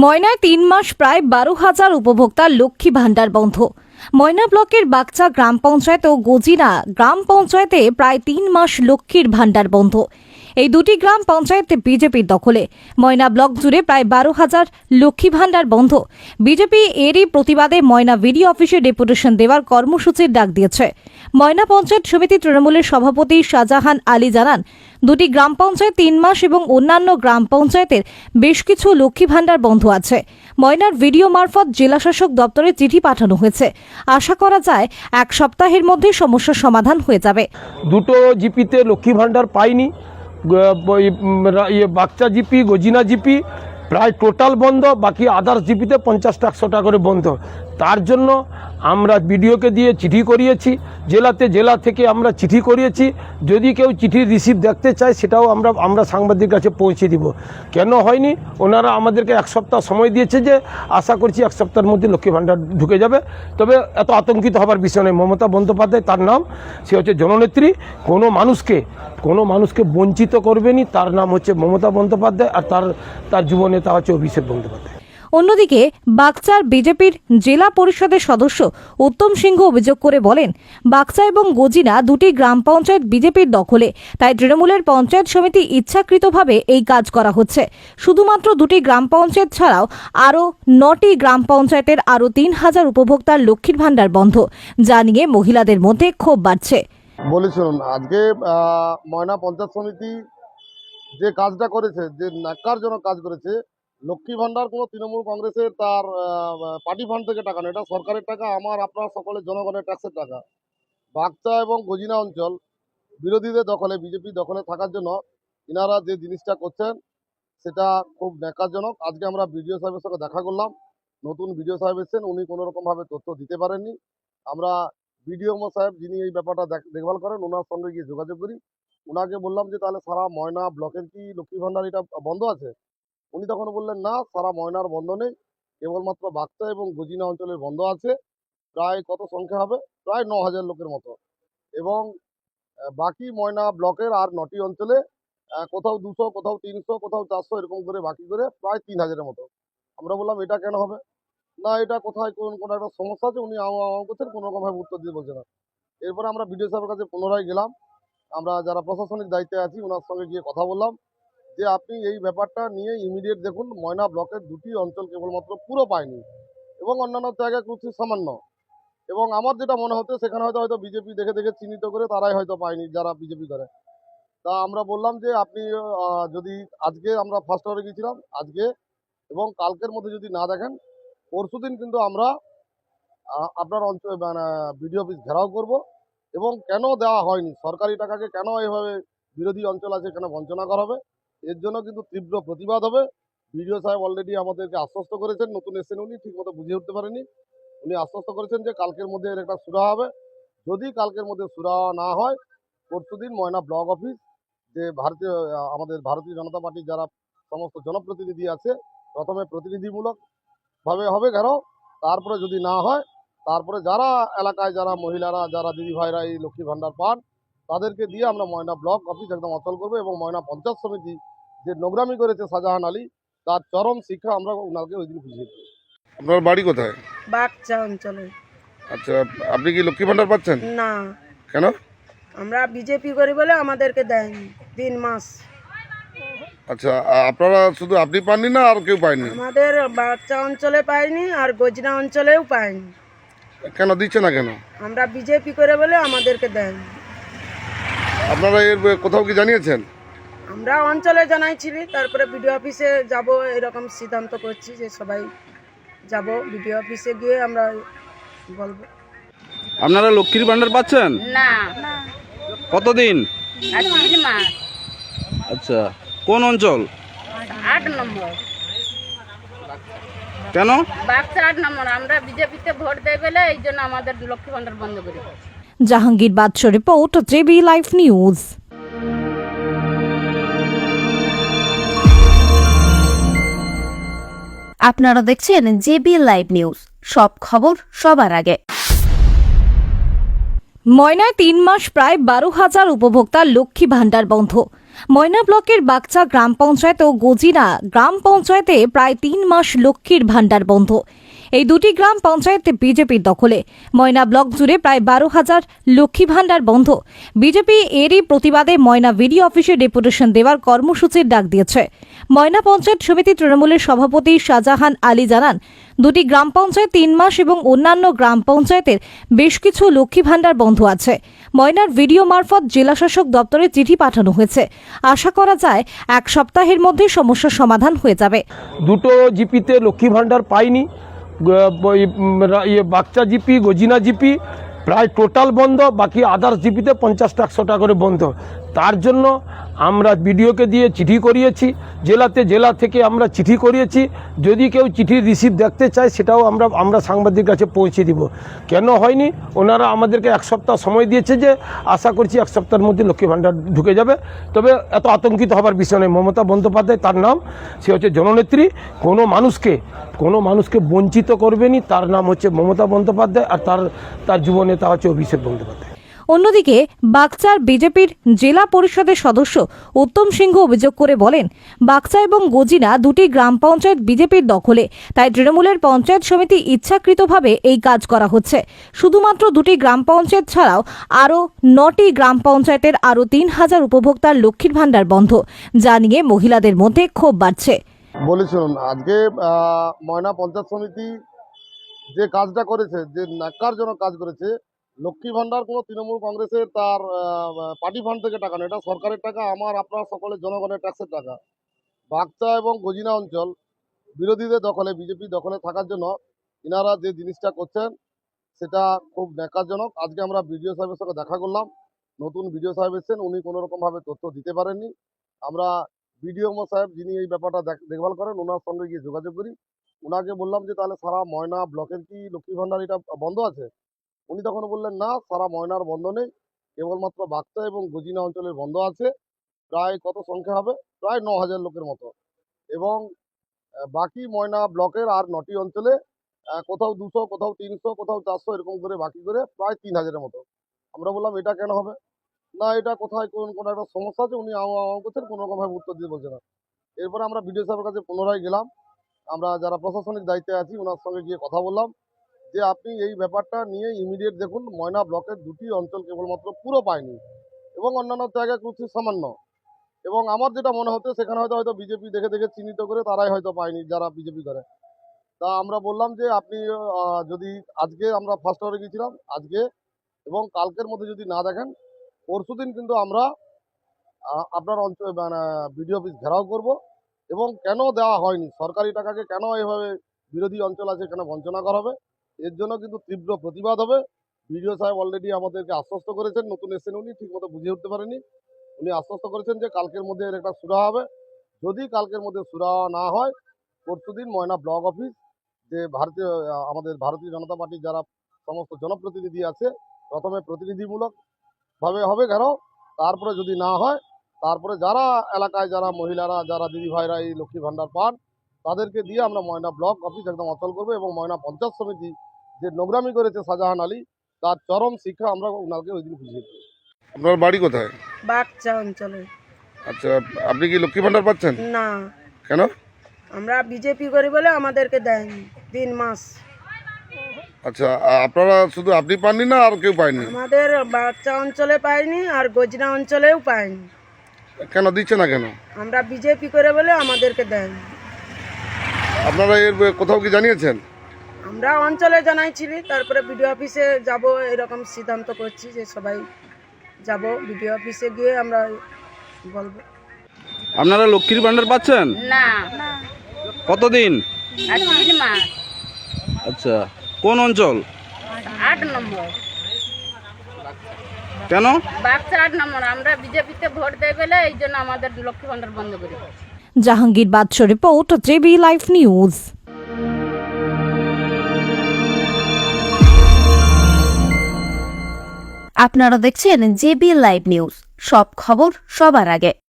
ময়নায় তিন মাস প্রায় বারো হাজার উপভোক্তার লক্ষ্মী ভাণ্ডার বন্ধ। ময়না ব্লকের বাগচা গ্রাম পঞ্চায়েত ও গজিনা গ্রাম পঞ্চায়েতে প্রায় তিন মাস লক্ষ্মীর ভাণ্ডার বন্ধ। এই দুটি গ্রাম পঞ্চায়েত বিজেপির দখলে। ময়না ব্লক জুড়ে প্রায় বারো হাজার লক্ষ্মী ভাণ্ডার বন্ধ। বিজেপি এরই প্রতিবাদে ময়না ভিডি অফিসে ডেপুটেশন দেওয়ার কর্মসূচির ডাক দিয়েছে। ময়না পঞ্চায়েত সমিতি তৃণমূলের সভাপতি শাহজাহান আলী জানান, দুটি গ্রাম পঞ্চায়েত তিন মাস এবং অন্যান্য গ্রাম পঞ্চায়েতের বেশ কিছু লক্ষ্মী ভাণ্ডার বন্ধ আছে। ময়নার ভিডিও মারফত জেলাশাসক দপ্তরে চিঠি পাঠানো হয়েছে। আশা করা যায় এক সপ্তাহের মধ্যে সমস্যার সমাধান হয়ে যাবে। দুটো জিপিতে লক্ষ্মী ভাণ্ডার পাইনি। ইয়ে বাচ্চা জিপি, গজিনা জিপি, প্রায় টোটাল বন্ধ, বাকি আদার্স জিপিতে পঞ্চাশটা একশো টাকা করে বন্ধ। তার জন্য আমরা বিডিওকে দিয়ে চিঠি করিয়েছি, জেলাতে জেলা থেকে আমরা চিঠি করিয়েছি। যদি কেউ চিঠির রিসিভ দেখতে চায়, সেটাও আমরা আমরা সাংবাদিক কাছে পৌঁছে দিব। কেন হয়নি? ওনারা আমাদেরকে এক সপ্তাহ সময় দিয়েছে যে, আশা করছি এক সপ্তাহের মধ্যে লক্ষ্মী ভাণ্ডার ঢুকে যাবে। তবে এত আতঙ্কিত হবার বিষয় নেই মমতা বন্দ্যোপাধ্যায় তার নাম, সে হচ্ছে জননেত্রী। কোনো মানুষকে কোনো মানুষকে বঞ্চিত করবেনি তার নাম হচ্ছে মমতা বন্দ্যোপাধ্যায় আর তার তার যুবনেতা হচ্ছে অভিষেক বন্দ্যোপাধ্যায়। অন্যদিকে, বাগচার বিজেপির জেলা পরিষদের সদস্য উত্তম সিংহ অভিযোগ করে বলেন, বাগচা এবং গজিনা দুটি গ্রাম পঞ্চায়েত বিজেপির দখলে, তাই তৃণমূলের পঞ্চায়েত সমিতি ইচ্ছাকৃতভাবে এই কাজ করা হচ্ছে। শুধুমাত্র দুটি গ্রাম পঞ্চায়েত ছাড়াও আরও নটি গ্রাম পঞ্চায়েতের আরও তিন হাজার উপভোক্তার লক্ষ্মীর ভাণ্ডার বন্ধ, যা নিয়ে মহিলাদের মধ্যে ক্ষোভ বাড়ছে। বলি আজকে ময়না পঞ্চায়েত সমিতি যে কাজটা করেছে, যে ন্যাক্কারজনক কাজ করেছে লক্ষ্মী ভান্ডার কোনো তৃণমূল কংগ্রেসের তার পার্টি ফান্ড থেকে টাকা না এটা সরকারের টাকা, আমার, আপনার সকলের জনগণের ট্যাক্সের টাকা। বাগচা এবং গজিনা অঞ্চল বিরোধীদের দখলে, বিজেপি দখলে থাকার জন্য ইনারা যে জিনিসটা করছেন, সেটা খুব ন্যাক্কারজনক। আজকে আমরা বিডিও সাহেবের সঙ্গে দেখা করলাম। নতুন বিডিও সাহেব এসেছেন, উনি কোনো রকমভাবে তথ্য দিতে পারেননি। আমরা বিডিও সাহেব যিনি এই ব্যাপারটা দেখ- দেখভাল করেন ওনার সঙ্গে গিয়ে যোগাযোগ করি। ওনাকে বললাম যে, তাহলে সারা ময়না ব্লকের কি লক্ষ্মী ভান্ডার এটা বন্ধ আছে? উনি তখন বললেন, না, সারা ময়নার বন্ধ নেই। কেবলমাত্র বাক্তা এবং গজিনা অঞ্চলের বন্ধ আছে। প্রায় কত সংখ্যা হবে? প্রায় ন হাজার লোকের মতো। এবং বাকি ময়না ব্লকের আর নটি অঞ্চলে কোথাও দুশো, কোথাও তিনশো, কোথাও চারশো এরকম করে বাকি করে প্রায় তিন হাজারের মতো। আমরা বললাম, এটা কেন হবে? না, এটা কোথায়, কোন, কোনো একটা সমস্যা আছে? উনি আও আও করছেন, কোনো রকমভাবে উত্তর দিয়ে বলছে না। এরপরে আমরা বিডিও সাহেবের কাছে পুনরায় গেলাম। আমরা যারা প্রশাসনিক দায়িত্বে আছি ওনার সঙ্গে গিয়ে কথা বললাম। যে আপনি এই ব্যাপারটা নিয়ে ইমিডিয়েট দেখুন, ময়না ব্লকের দুটি অঞ্চল কেবলমাত্র পুরো পায়নি এবং অন্যান্য জায়গায় খুব সামান্য। এবং আমার যেটা মনে হচ্ছে, সেখানে হয়তো হয়তো বিজেপি দেখে দেখে চিহ্নিত করে তারাই হয়তো পায়নি, যারা বিজেপি করে। তা আমরা বললাম যে আপনি যদি আজকে আমরা ফার্স্ট আওয়ারে গিয়েছিলাম, আজকে এবং কালকের মধ্যে যদি না দেখেন পরশুদিন কিন্তু আমরা আপনার অঞ্চল মানে বিডিও অফিস ঘেরাও করব এবং কেন দেওয়া হয়নি? সরকারি টাকাকে কেন এভাবে বিরোধী অঞ্চল আছে, কেন বঞ্চনা করা হবে? এর জন্য কিন্তু তীব্র প্রতিবাদ হবে। বিডিও সাহেব অলরেডি আমাদেরকে আশ্বস্ত করেছেন, নতুন এসেছেন উনি, ঠিকমতো বুঝিয়ে উঠতে পারেনি। উনি আশ্বস্ত করেছেন যে কালকের মধ্যে এর একটা সুরা হবে। যদি কালকের মধ্যে সুরা না হয় পরশুদিন ময়না ব্লক অফিস, যে ভারতীয়, আমাদের ভারতীয় জনতা পার্টির যারা সমস্ত জনপ্রতিনিধি আছে, প্রথমে প্রতিনিধিমূলক ভাবে হবে ঘেরাও তারপরে যদি না হয়, তারপরে যারা এলাকায় যারা মহিলারা, যারা দিদি ভাইরা এই লক্ষ্মী ভাণ্ডার পান, তাদেরকে দিয়ে আমরা ময়না ব্লক অফিস একদম অচল করব এবং ময়না পঞ্চায়েত সমিতি যে নোংরামি করেছে শাহজাহান আলী তার চরম শিক্ষা আমরা ওনাকে ওই দিন বুঝিয়ে দেবো আপনার বাড়ি কোথায়? বাগচা অঞ্চলে। আচ্ছা আপনি কি লক্ষ্মী ভাণ্ডার পাচ্ছেন? না। কেন? আমরা বিজেপি করি বলে আমাদেরকে দেয়নি তিন মাস। আচ্ছা আপনারা শুধু আপনি পাননি না আর কেউ পায়নি? আমাদের বাগচা অঞ্চলে পাইনি আর গজনা অঞ্চলেও পাইনি কেন দিচ্ছে না কেন? আমরা বিজেপি করে বলে আমাদেরকে দেয়নি। আপনারা এর কোথাও কি জানিয়েছেন? আমরা অঞ্চলে জানাইছিলি তারপরে বিডিও অফিসে যাব এরকম সিদ্ধান্ত করছি যে সবাই যাব। বিডিও অফিসে গিয়ে আমরা বলব। আপনারা লক্ষ্মীর ভান্ডার পাচ্ছেন? না। কতদিন? আর তিন মাস। আচ্ছা কোন অঞ্চল? আট নম্বর। কেন? বাক্সা আট নম্বর আমরা বিজেপিতে ভোট দেয় বলে এই জন্য আমাদের লক্ষ্মী ভান্ডার বন্ধ করে। Jahangir Badsha report JB live news. আপনারা দেখছেন জেবি লাইভ নিউজ। সব খবর সবার আগে। ময়নায় তিন মাস প্রায় বারো হাজার উপভোক্তা লক্ষ্মী ভাণ্ডার বন্ধ। ময়না ব্লকের বাগচা গ্রাম পঞ্চায়েত ও গজিনা গ্রাম পঞ্চায়েতে প্রায় তিন মাস লক্ষ্মীর ভাণ্ডার বন্ধ। এই দুটি গ্রাম পঞ্চায়েত বিজেপির দখলে। ময়না ব্লক জুড়ে প্রায় বারো হাজার লক্ষ্মী ভাণ্ডার বন্ধ। বিজেপি এরই প্রতিবাদে ময়না ভিডিও অফিসে ডেপুটেশন দেওয়ার কর্মসূচির ডাক দিয়েছে। ময়না পঞ্চায়েত সমিতি তৃণমূলের সভাপতি শাহজাহান আলী জানান, দুটি গ্রাম পঞ্চায়েত তিন মাস এবং অন্যান্য গ্রাম পঞ্চায়েতের বেশ কিছু লক্ষ্মী ভাণ্ডার বন্ধ আছে। ময়নার ভিডিও মারফত জেলাশাসক দপ্তরে চিঠি পাঠানো হয়েছে। আশা করা যায়, এক সপ্তাহের মধ্যে সমস্যার সমাধান হয়ে যাবে। দুটো জিপিতে লক্ষ্মী ভাণ্ডার পাইনি। ইয়ে বাচ্চা জিপি, গজিনা জিপি, প্রায় টোটাল বন্ধ, বাকি আদার্স জিপিতে পঞ্চাশটা টাকা করে বন্ধ। তার জন্য আমরা বিডিওকে দিয়ে চিঠি করিয়েছি, জেলাতে জেলা থেকে আমরা চিঠি করিয়েছি। যদি কেউ চিঠি রিসিভ দেখতে চায়, সেটাও আমরা আমরা সাংবাদিক কাছে পৌঁছে দিব। কেন হয়নি? ওনারা আমাদেরকে এক সপ্তাহ সময় দিয়েছে যে আশা করছি এক সপ্তাহের মধ্যে লক্ষ্মী ভাণ্ডার ঢুকে যাবে। তবে এত আতঙ্কিত হবার বিষয় নেই মমতা বন্দ্যোপাধ্যায় তার নাম, সে হচ্ছে জননেত্রী। কোনো মানুষকে কোনো মানুষকে বঞ্চিত করবেনি। তার নাম হচ্ছে মমতা বন্দ্যোপাধ্যায় আর তার তার যুব নেতা হচ্ছে অভিষেক বন্দ্যোপাধ্যায়। অন্যদিকে, বাগচার বিজেপির জেলা পরিষদের সদস্য উত্তম সিংহ অভিযোগ করে বলেন বাগচা এবং গজিনা দুটি গ্রাম পঞ্চায়েত বিজেপির দখলে, তাই তৃণমূলের পঞ্চায়েত সমিতি ইচ্ছাকৃতভাবে এই কাজ করা হচ্ছে। শুধুমাত্র দুটি গ্রাম পঞ্চায়েত ছাড়াও আরও নটি গ্রাম পঞ্চায়েতের আরও তিন হাজার উপভোক্তার লক্ষ্মীর ভাণ্ডার বন্ধ, যা নিয়ে মহিলাদের মধ্যে ক্ষোভ বাড়ছে। বলি, শুনুন, আজকে ময়না পঞ্চায়েত সমিতি যে কাজটা করেছে, যে ন্যাক্কারজনক কাজ করেছে লক্ষ্মী ভান্ডার কোনো তৃণমূল কংগ্রেসের তার পার্টি ফান্ড থেকে টাকা না এটা সরকারের টাকা, আমার, আপনার সকলের জনগণের ট্যাক্সের টাকা। বাগচা এবং গজিনা অঞ্চল বিরোধীদের দখলে, বিজেপি দখলে থাকার জন্য ইনারা যে জিনিসটা করছেন, সেটা খুব ন্যাক্কারজনক। আজকে আমরা বিডিও সাহেবের সঙ্গে দেখা করলাম। নতুন বিডিও সাহেব এসেছেন, উনি কোনো রকমভাবে তথ্য দিতে পারেননি। আমরা বিডিও সাহেব যিনি এই ব্যাপারটা দেখ- দেখভাল করেন, ওনার সঙ্গে গিয়ে যোগাযোগ করি। ওনাকে বললাম যে, তাহলে সারা ময়না ব্লকের কি লক্ষ্মী ভাণ্ডার এটা বন্ধ আছে? উনি তখন বললেন, না, সারা ময়নার বন্ধ নেই। কেবলমাত্র বাক্তা এবং গজিনা অঞ্চলের বন্ধ আছে। প্রায় কত সংখ্যা হবে? প্রায় ন হাজার লোকের মতো। এবং বাকি ময়না ব্লকের আর নটি অঞ্চলে কোথাও দুশো, কোথাও তিনশো, কোথাও চারশো এরকম করে বাকি করে প্রায় তিন হাজারের মতো। আমরা বললাম, এটা কেন হবে? না, এটা কোথায় কোন, কোনো একটা সমস্যা আছে। উনি আও আও করছেন। কোনো রকমভাবে উত্তর দিয়ে বলছে না। এরপরে আমরা বিডিও সাহেবের কাছে পুনরায় গেলাম। আমরা যারা প্রশাসনিক দায়িত্বে আছি ওনার সঙ্গে গিয়ে কথা বললাম। যে আপনি এই ব্যাপারটা নিয়ে ইমিডিয়েট দেখুন, ময়না ব্লকের দুটি অঞ্চল কেবলমাত্র পুরো পায়নি এবং অন্যান্য জায়গায় কিছু সামান্য। এবং আমার যেটা মনে হচ্ছে, সেখানে হয়তো হয়তো বিজেপি দেখে দেখে চিহ্নিত করে তারাই হয়তো পায়নি, যারা বিজেপি করে। তা আমরা বললাম যে আপনি যদি আজকে আমরা ফার্স্ট আওয়ারে গিয়েছিলাম, আজকে এবং কালকের মধ্যে যদি না দেখেন পরশুদিন কিন্তু আমরা আপনার অঞ্চল মানে বিডিও অফিস ঘেরাও করব। এবং কেন দেওয়া হয়নি? সরকারি টাকাকে কেন এভাবে বিরোধী অঞ্চল আছে, কেন বঞ্চনা করা হবে? এর জন্য কিন্তু তীব্র প্রতিবাদ হবে। বিডিও সাহেব অলরেডি আমাদেরকে আশ্বস্ত করেছেন, নতুন এসেন উনি, ঠিকমতো বুঝে উঠতে পারেনি। উনি আশ্বস্ত করেছেন যে কালকের মধ্যে এর একটা সুরা হবে। যদি কালকের মধ্যে সুরা না হয় পরশুদিন ময়না ব্লক অফিস, যে ভারতীয়, আমাদের ভারতীয় জনতা পার্টির যারা সমস্ত জনপ্রতিনিধি আছে, প্রথমে প্রতিনিধিমূলক ভাবে হবে কেন? তারপরে যদি না হয়, তারপরে যারা এলাকায় যারা মহিলারা, যারা দিদি ভাইরা এই লক্ষ্মী ভাণ্ডার পান তাদেরকে দিয়ে আমরা ময়না ব্লক অফিস একদম অচল করব এবং ময়না পঞ্চায়েত সমিতি যে নোংরামি করেছে শাহজাহান আলী তার চরম শিক্ষা আমরা ওনাকে ওই দিন বুঝিয়ে দেবো। আপনার বাড়ি কোথায়? বাগচা অঞ্চলে। আচ্ছা আপনি কি লক্ষ্মী ভাণ্ডার পাচ্ছেন? না। কেন? আমরা বিজেপি করি বলে আমাদেরকে দেয়নি তিন মাস। আচ্ছা আপনারা শুধু আপনি পাননি না আর কেউ পায়নি? আমাদের বাগচা অঞ্চলে পাইনি আর গজনা অঞ্চলেও পাইনি। কেন দিচ্ছে না কেন? আমরা বিজেপি করে বলে আমাদেরকে দেয়নি। আপনারা এর কোথাও কি জানিয়েছেন? আমরা অঞ্চলে জানাইছিলি তারপরে বিডিও অফিসে যাব এরকম সিদ্ধান্ত করছি যে সবাই যাব। বিডিও অফিসে গিয়ে আমরা বলব। আপনারা লক্ষ্মীর ভান্ডার পাচ্ছেন? না। কতদিন? আচ্ছা কোন অঞ্চল? আট নম্বর। কেন? বাক্সা আট নম্বর আমরা বিজেপিতে ভোট দেয় বলে এই জন্য আমাদের লক্ষ্মী ভাণ্ডার বন্ধ করে। Jahangir Badsha report JB live news. আপনারা দেখছেন জেবি লাইভ নিউজ। সব খবর সবার আগে।